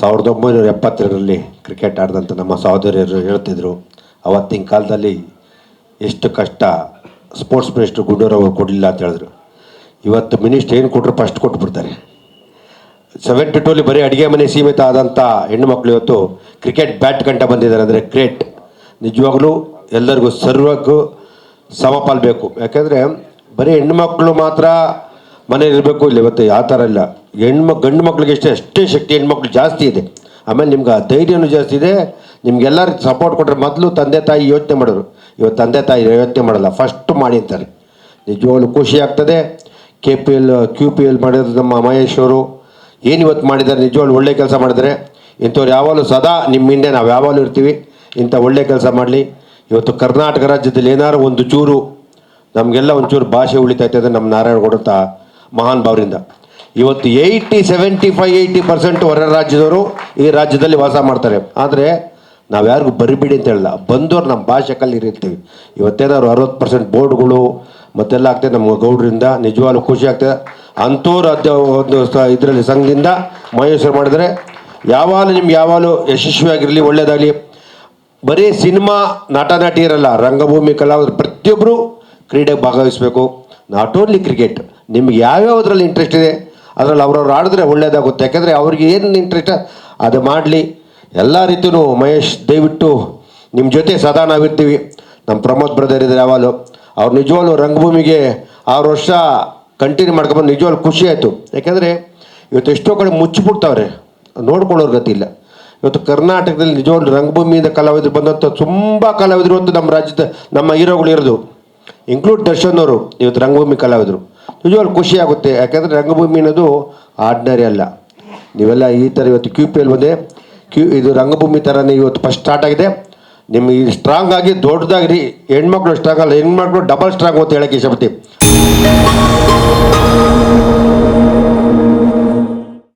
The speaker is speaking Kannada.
ಸಾವಿರದ ಒಂಬೈನೂರ ಎಪ್ಪತ್ತೆರಡರಲ್ಲಿ ಕ್ರಿಕೆಟ್ ಆಡಿದಂಥ ನಮ್ಮ ಸಹೋದರಿಯರು ಹೇಳ್ತಿದ್ರು, ಅವತ್ತಿನ ಕಾಲದಲ್ಲಿ ಎಷ್ಟು ಕಷ್ಟ ಸ್ಪೋರ್ಟ್ಸ್ ಮಿನಿಸ್ಟ್ರು ಗುಂಡೂರವರು ಕೊಡಲಿಲ್ಲ ಅಂತ ಹೇಳಿದ್ರು. ಇವತ್ತು ಮಿನಿಸ್ಟ್ರ್ ಏನು ಕೊಟ್ಟರು ಫಸ್ಟ್ ಕೊಟ್ಬಿಡ್ತಾರೆ. ಸೆವೆಂಟಿ ಟೂಲಿ ಬರೀ ಅಡುಗೆ ಮನೆ ಸೀಮಿತ ಆದಂಥ ಹೆಣ್ಣುಮಕ್ಳು ಇವತ್ತು ಕ್ರಿಕೆಟ್ ಬ್ಯಾಟ್ ಗಂಟೆ ಬಂದಿದ್ದಾರೆ ಅಂದರೆ ಕ್ರಿಕೆಟ್ ನಿಜವಾಗ್ಲೂ ಎಲ್ಲರಿಗೂ ಸರ್ವಕ್ಕೂ ಸಮಪಾಲ್ ಬೇಕು. ಯಾಕೆಂದರೆ ಬರೀ ಮಕ್ಕಳು ಮಾತ್ರ ಮನೇಲಿರಬೇಕು, ಇಲ್ಲ ಇವತ್ತು ಯಾವ ಥರ ಇಲ್ಲ. ಹೆಣ್ಮ ಗಂಡು ಮಕ್ಳಿಗೆ ಎಷ್ಟೇ ಅಷ್ಟೇ ಶಕ್ತಿ ಹೆಣ್ಮಕ್ಳು ಜಾಸ್ತಿ ಇದೆ. ಆಮೇಲೆ ನಿಮ್ಗೆ ಆ ಧೈರ್ಯನೂ ಜಾಸ್ತಿ ಇದೆ. ನಿಮ್ಗೆಲ್ಲರೂ ಸಪೋರ್ಟ್ ಕೊಟ್ಟರೆ ಮೊದಲು ತಂದೆ ತಾಯಿ ಯೋಚನೆ ಮಾಡೋರು. ಇವತ್ತು ತಂದೆ ತಾಯಿ ಯೋಚನೆ ಮಾಡಲ್ಲ ಫಸ್ಟ್ ಮಾಡಿ ಅಂತಾರೆ. ನಿಜವಾಗ್ಲೂ ಖುಷಿ ಆಗ್ತದೆ. K P L Q P L ಮಾಡಿದ್ರು ನಮ್ಮ ಮಹೇಶ್ ಅವರು. ಏನು ಇವತ್ತು ಮಾಡಿದ್ದಾರೆ, ನಿಜವಾಗ್ಲೂ ಒಳ್ಳೆ ಕೆಲಸ ಮಾಡಿದರೆ ಇಂಥವ್ರು ಯಾವಾಗಲೂ ಸದಾ ನಿಮ್ಮ ಹಿಂದೆ ನಾವು ಯಾವಾಗಲೂ ಇರ್ತೀವಿ. ಇಂಥ ಒಳ್ಳೆ ಕೆಲಸ ಮಾಡಲಿ. ಇವತ್ತು ಕರ್ನಾಟಕ ರಾಜ್ಯದಲ್ಲಿ ಏನಾದ್ರು ಒಂದು ಚೂರು, ನಮಗೆಲ್ಲ ಒಂಚೂರು ಭಾಷೆ ಉಳಿತೈತೆ ಅಂದರೆ ನಮ್ಮ ನಾರಾಯಣಗೌಡ ಮಹಾನ್ ಭಾವರಿಂದ. ಇವತ್ತು eighty seventy five eighty percent ಹೊರ ರಾಜ್ಯದವರು ಈ ರಾಜ್ಯದಲ್ಲಿ ವಾಸ ಮಾಡ್ತಾರೆ. ಆದರೆ ನಾವು ಯಾರಿಗೂ ಬರಿಬಿಡಿ ಅಂತ ಹೇಳಲ್ಲ. ಬಂದವ್ರು ನಮ್ಮ ಭಾಷೆ ಕಲ್ಲಿರ್ತೀವಿ ಇವತ್ತೇನಾದ್ರು ಅರವತ್ತು ಪರ್ಸೆಂಟ್ ಬೋರ್ಡ್ಗಳು ಮತ್ತೆಲ್ಲ ಆಗ್ತದೆ ನಮ್ಮ ಗೌಡ್ರಿಂದ ನಿಜವಾಗ್ಲೂ ಖುಷಿ ಆಗ್ತದೆ. ಅಂಥವ್ರು ಅದ ಒಂದು ಇದರಲ್ಲಿ ಸಂಘದಿಂದ ಮಹೇಶ್ವರ ಮಾಡಿದರೆ ಯಾವಾಗಲೂ ನಿಮ್ಗೆ ಯಾವಾಗಲೂ ಯಶಸ್ವಿಯಾಗಿರಲಿ ಒಳ್ಳೆಯದಾಗಲಿ ಬರೀ ಸಿನಿಮಾ, ನಟ, ನಟಿ ಇರಲ್ಲ. ರಂಗಭೂಮಿ ಕಲಾವಿದರು ಪ್ರತಿಯೊಬ್ಬರು ಕ್ರೀಡೆಗೆ ಭಾಗವಹಿಸಬೇಕು. ನಾಟ್ ಓನ್ಲಿ ಕ್ರಿಕೆಟ್, ನಿಮ್ಗೆ ಯಾವ್ಯಾವುದ್ರಲ್ಲಿ ಇಂಟ್ರೆಸ್ಟ್ ಇದೆ ಅದರಲ್ಲಿ ಅವ್ರವ್ರು ಆಡಿದ್ರೆ ಒಳ್ಳೇದಾಗುತ್ತೆ. ಯಾಕೆಂದರೆ ಅವ್ರಿಗೆ ಏನು ಇಂಟ್ರೆಸ್ಟ್ ಅದು ಮಾಡಲಿ. ಎಲ್ಲ ರೀತಿಯೂ ಮಹೇಶ್, ದಯವಿಟ್ಟು ನಿಮ್ಮ ಜೊತೆ ಸದಾ ನಾವಿರ್ತೀವಿ. ನಮ್ಮ ಪ್ರಮೋದ್ ಬ್ರದರ್ ಇದ್ದಾರೆ ಯಾವಾಗಲೂ. ಅವ್ರು ನಿಜವಾಗ್ಲೂ ರಂಗಭೂಮಿಗೆ ಆರು ವರ್ಷ ಕಂಟಿನ್ಯೂ ಮಾಡ್ಕೊಂಬಂದು ನಿಜವಾಗ್ಲೂ ಖುಷಿ ಆಯಿತು. ಯಾಕೆಂದರೆ ಇವತ್ತು ಎಷ್ಟೋ ಕಡೆ ಮುಚ್ಚಿಬಿಡ್ತಾವ್ರೆ. ನೋಡ್ಕೊಳ್ಳೋರು ಗತಿ ಇಲ್ಲ. ಇವತ್ತು ಕರ್ನಾಟಕದಲ್ಲಿ ನಿಜವಾಗ್ಲೂ ರಂಗಭೂಮಿಯಿಂದ ಕಲಾವಿದರು ಬಂದಂಥ ತುಂಬ ಕಲಾವಿದರು ಇವತ್ತು ನಮ್ಮ ರಾಜ್ಯದ ನಮ್ಮ ಹೀರೋಗಳು ಇರೋದು. ಇನ್ಕ್ಲೂಡ್ ದರ್ಶನ್ ಅವರು ಇವತ್ತು ರಂಗಭೂಮಿ ಕಲಾವಿದರು. ನಿಜವಾಗ್ಲೂ ಖುಷಿ ಆಗುತ್ತೆ. ಯಾಕಂದರೆ ರಂಗಭೂಮಿ ಅನ್ನೋದು ಆರ್ಡಿನರಿ ಅಲ್ಲ. ನೀವೆಲ್ಲ ಈ ಥರ ಇವತ್ತು ಕ್ಯೂ ಪಿ ಎಲ್ ಬಂದೆ. ಕ್ಯೂ ಇದು ರಂಗಭೂಮಿ ಥರನೇ ಇವತ್ತು ಫಸ್ಟ್ ಸ್ಟಾರ್ಟ್ ಆಗಿದೆ. ನಿಮಗೆ ಸ್ಟ್ರಾಂಗ್ ಆಗಿ ದೊಡ್ಡದಾಗಿರಿ. ಹೆಣ್ಮಕ್ಳು ಸ್ಟ್ರಾಂಗ್ ಅಲ್ಲ, ಹೆಣ್ಮಕ್ಳು ಡಬಲ್ ಸ್ಟ್ರಾಂಗ್ ಅಂತ ಹೇಳಕ್ಕೆ ಇಷ್ಟಪಡ್ತೀವಿ